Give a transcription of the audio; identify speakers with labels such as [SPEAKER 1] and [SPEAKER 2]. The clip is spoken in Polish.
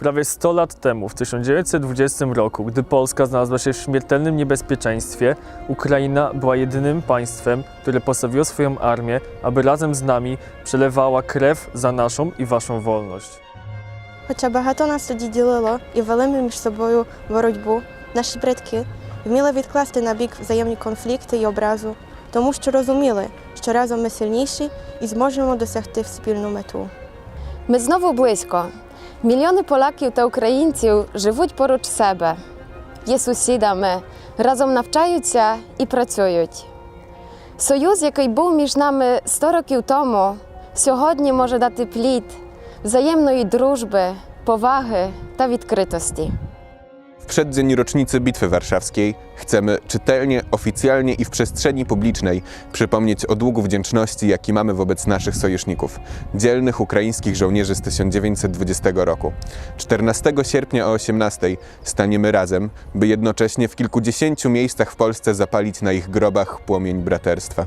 [SPEAKER 1] Prawie 100 lat temu, w 1920 roku, gdy Polska znalazła się w śmiertelnym niebezpieczeństwie, Ukraina była jedynym państwem, które postawiło swoją armię, aby razem z nami przelewała krew za naszą i waszą wolność.
[SPEAKER 2] Хоча багато нас тоді ділило і вели ми між собою боротьбу, наші предки вміли відкласти на бік взаємні конфлікти і образу, тому що розуміли, що разом ми сильніші і зможемо досягти спільну мету.
[SPEAKER 3] Ми знову близько. Мільйони поляків та українців живуть поруч себе, є сусідами, разом навчаються і працюють. Союз, який був між нами 100 років тому, сьогодні може дати плід взаємної дружби, поваги та відкритості.
[SPEAKER 4] W przeddzień rocznicy Bitwy Warszawskiej chcemy czytelnie, oficjalnie i w przestrzeni publicznej przypomnieć o długu wdzięczności, jaki mamy wobec naszych sojuszników, dzielnych ukraińskich żołnierzy z 1920 roku. 14 sierpnia o 18 staniemy razem, by jednocześnie w kilkudziesięciu miejscach w Polsce zapalić na ich grobach płomień braterstwa.